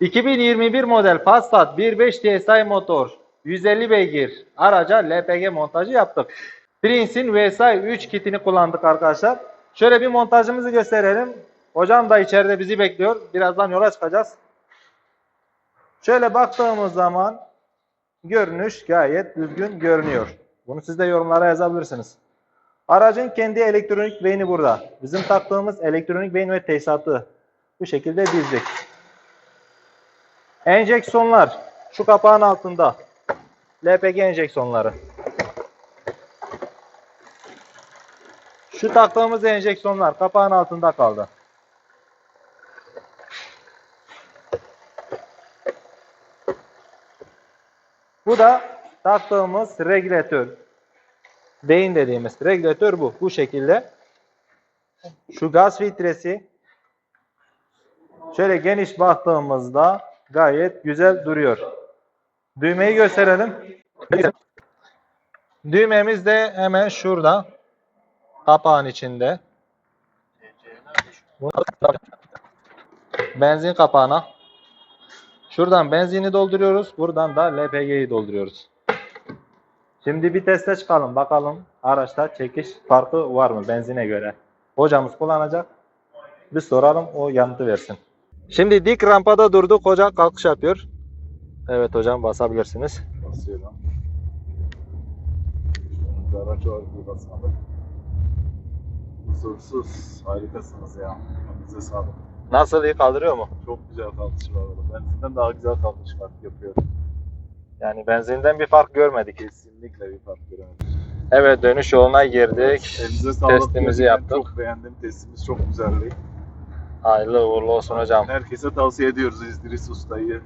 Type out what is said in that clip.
2021 model Passat 1.5 TSI motor 150 beygir araca LPG montajı yaptık. Prince'in VSI 3 kitini kullandık arkadaşlar. Şöyle bir montajımızı gösterelim. Hocam da içeride bizi bekliyor. Birazdan yola çıkacağız. Şöyle baktığımız zaman görünüş gayet düzgün görünüyor. Bunu siz de yorumlara yazabilirsiniz. Aracın kendi elektronik beyni burada. Bizim taktığımız elektronik beyin ve tesisatı bu şekilde dizdik. Enjeksiyonlar şu kapağın altında. LPG enjeksiyonları. Şu taktığımız enjeksiyonlar kapağın altında kaldı. Bu da taktığımız regülatör. Beyin dediğimiz regülatör bu. Bu şekilde. Şu gaz filtresi. Şöyle geniş baktığımızda gayet güzel duruyor. Düğmeyi gösterelim. Düğmemiz de hemen şurada. Kapağın içinde. Benzin kapağına. Şuradan benzini dolduruyoruz. Buradan da LPG'yi dolduruyoruz. Şimdi bir teste çıkalım. Bakalım araçta çekiş farkı var mı benzine göre. Hocamız kullanacak. Bir soralım o yanıtı versin. Şimdi dik rampada durduk. Hoca kalkış yapıyor. Evet hocam basabilirsiniz. Basıyorum. Araç var bir basalım. Kusursuz. Harikasınız ya. Elinize sağlık. Nasıl iyi kaldırıyor mu? Çok güzel kalkış var orada. Benzinden daha güzel kalkış var yapıyor. Yani benzinden bir fark görmedik. Kesinlikle bir fark göremedim. Evet dönüş yoluna girdik. Sağlık. Testimizi yaptık. Çok beğendim. Testimiz çok güzeldi. Hayırlı uğurlu olsun hocam. Herkese tavsiye ediyoruz İdris Usta'yı.